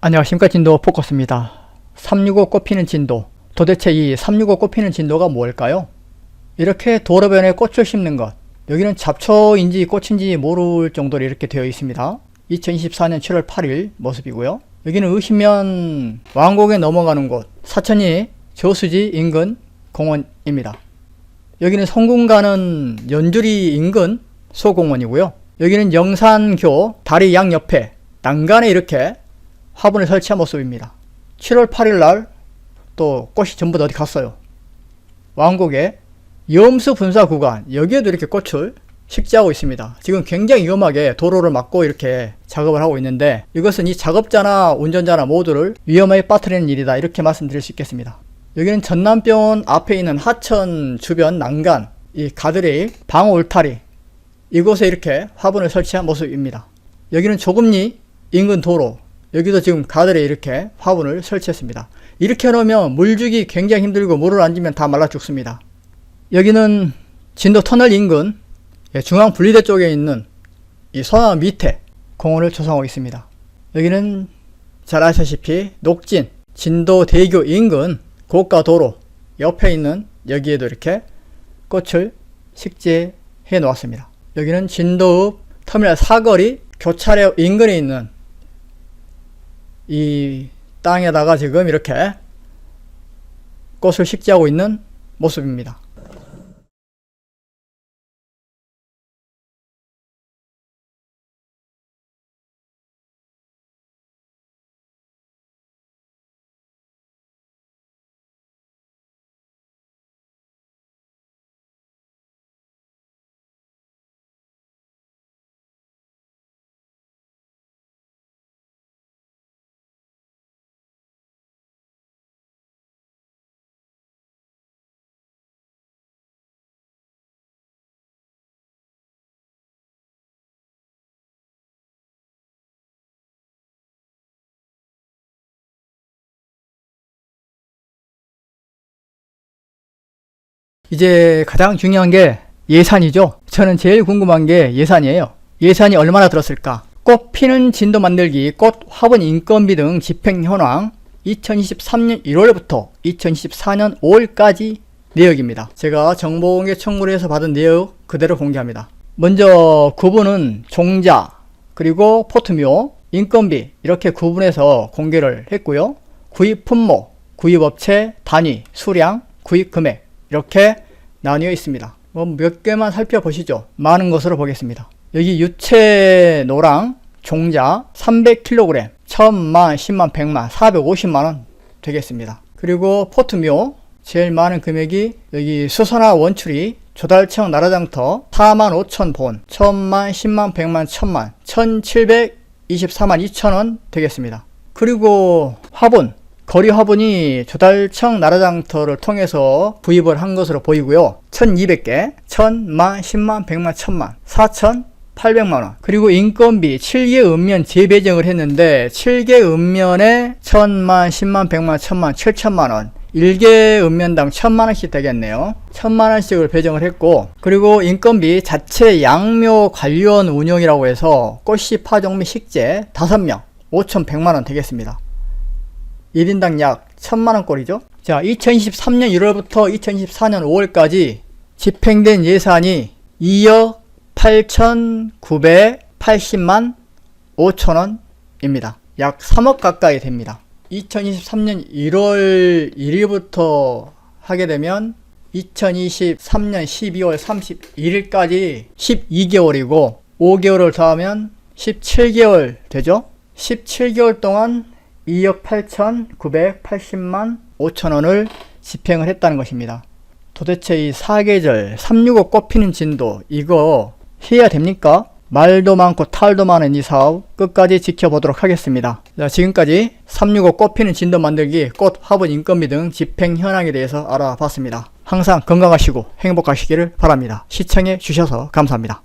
안녕하십니까 진도 포커스입니다. 365 꽃피는 진도 도대체 이 365 꽃피는 진도가 뭘까요? 이렇게 도로변에 꽃을 심는 것 여기는 잡초인지 꽃인지 모를 정도로 이렇게 되어 있습니다. 2024년 7월 8일 모습이고요. 여기는 의시면 왕곡에 넘어가는 곳 사천리 저수지 인근 공원입니다. 여기는 성군 가는 연주리 인근 소공원이고요. 여기는 영산교 다리 양옆에 난간에 이렇게 화분을 설치한 모습입니다. 7월 8일 날 또 꽃이 전부 다 어디 갔어요. 왕곡의 염수 분사 구간 여기에도 이렇게 꽃을 식재하고 있습니다. 지금 굉장히 위험하게 도로를 막고 이렇게 작업을 하고 있는데 이것은 이 작업자나 운전자나 모두를 위험에 빠뜨리는 일이다 이렇게 말씀드릴 수 있겠습니다. 여기는 전남병원 앞에 있는 하천 주변 난간 이 가드레일 방어 울타리 이곳에 이렇게 화분을 설치한 모습입니다. 여기는 조금리 인근 도로 여기도 지금 가드레 이렇게 화분을 설치했습니다. 이렇게 해놓으면 물주기 굉장히 힘들고 물을 안 주면 다 말라 죽습니다. 여기는 진도 터널 인근 예, 중앙 분리대 쪽에 있는 이 선화 밑에 공원을 조성하고 있습니다. 여기는 잘 아시다시피 녹진 진도 대교 인근 고가 도로 옆에 있는 여기에도 이렇게 꽃을 식재해 놓았습니다. 여기는 진도읍 터미널 사거리 교차로 인근에 있는 이 땅에다가 지금 이렇게 꽃을 식재하고 있는 모습입니다. 이제 가장 중요한 게 예산이죠. 저는 제일 궁금한 게 예산이에요. 예산이 얼마나 들었을까? 꽃 피는 진도 만들기, 꽃 화분 인건비 등 집행 현황 2023년 1월부터 2024년 5월까지 내역입니다. 제가 정보공개 청구를 해서 받은 내역 그대로 공개합니다. 먼저 구분은 종자, 그리고 포트묘, 인건비 이렇게 구분해서 공개를 했고요. 구입 품목, 구입업체, 단위, 수량, 구입 금액 이렇게 나뉘어 있습니다. 뭐몇 개만 살펴보시죠. 많은 것으로 보겠습니다. 여기 유채 노랑 종자 300kg 1000만, 10만, 100만, 450만원 되겠습니다. 그리고 포트묘 제일 많은 금액이 여기 수선화 원추리 조달청 나라장터 4만 5천 본 1000만, 10만, 100만, 1000만 1724만 2천원 되겠습니다. 그리고 화분 거리 화분이 조달청 나라장터를 통해서 구입을 한 것으로 보이고요. 1200개, 1000만, 10만, 100만, 1000만, 4800만원. 그리고 인건비 7개 읍면 재배정을 했는데 7개 읍면에 1000만, 10만, 100만, 1000만, 7000만원. 1개 읍면당 1000만원씩 되겠네요. 1000만원씩을 배정을 했고, 그리고 인건비 자체 양묘 관련 운영이라고 해서 꽃씨 파종 및 식재 5명, 5100만원 되겠습니다. 1인당 약 1000만원꼴이죠. 자, 2023년 1월부터 2024년 5월까지 집행된 예산이 2억 8,980만 5천원입니다. 약 3억 가까이 됩니다. 2023년 1월 1일부터 하게 되면 2023년 12월 31일까지 12개월이고 5개월을 더하면 17개월 되죠? 17개월 동안 2억 8,980만 5천원을 집행을 했다는 것입니다. 도대체 이 사계절 365 꽃피는 진도 이거 해야 됩니까? 말도 많고 탈도 많은 이 사업 끝까지 지켜보도록 하겠습니다. 자, 지금까지 365 꽃피는 진도 만들기 꽃 화분 인건비 등 집행 현황에 대해서 알아봤습니다. 항상 건강하시고 행복하시기를 바랍니다. 시청해 주셔서 감사합니다.